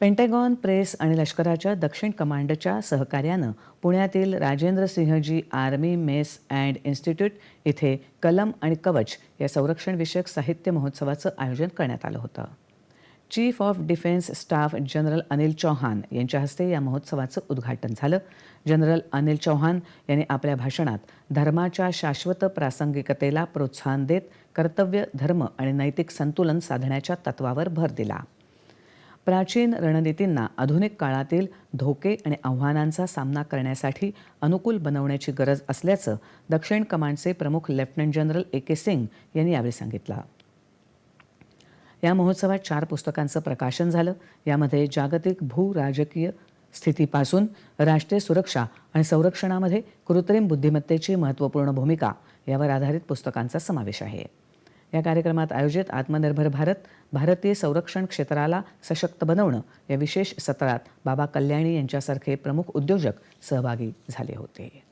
Pentagon press आणि लष्कराच्या दक्षिण कमांडच्या सहकार्यानं पुण्यातील Rajendra Sinhji army mess and institute इथे कलम आणि कवच या संरक्षणविषयक साहित्य महोत्सवाचं आयोजन करण्यात आलं होतं. Chief of defence staff general Anil Chauhan यांच्या हस्ते या महोत्सवाचं उद्घाटन झालं. जनरल अनिल चौहान यांनी आपल्या भाषणात धर्माच्या शाश्वत प्रासंगिकतेला प्रोत्साहन देत कर्तव्य धर्म आणि नैतिक संतुलन साधण्याच्या तत्वावर भर दिला. प्राचीन रणनीतींना आधुनिक काळातील धोके आणि आव्हानांचा सामना करण्यासाठी अनुकूल बनवण्याची गरज असल्याचं दक्षिण कमांडचे प्रमुख lieutenant general A K Singh यांनी यावेळी सांगितलं. या महोत्सवात चार पुस्तकांचं प्रकाशन झालं. यामध्ये जागतिक भू राजकीय स्थितीपासून राष्ट्रीय सुरक्षा आणि संरक्षणामध्ये कृत्रिम बुद्धिमत्तेची महत्त्वपूर्ण भूमिका यावर आधारित पुस्तकांचा समावेश आहे. या कार्यक्रमात आयोजित आत्मनिर्भर भारत भारतीय संरक्षण क्षेत्राला सशक्त बनवणं या विशेष सत्रात बाबा कल्याणी यांच्यासारखे प्रमुख उद्योजक सहभागी झाले होते.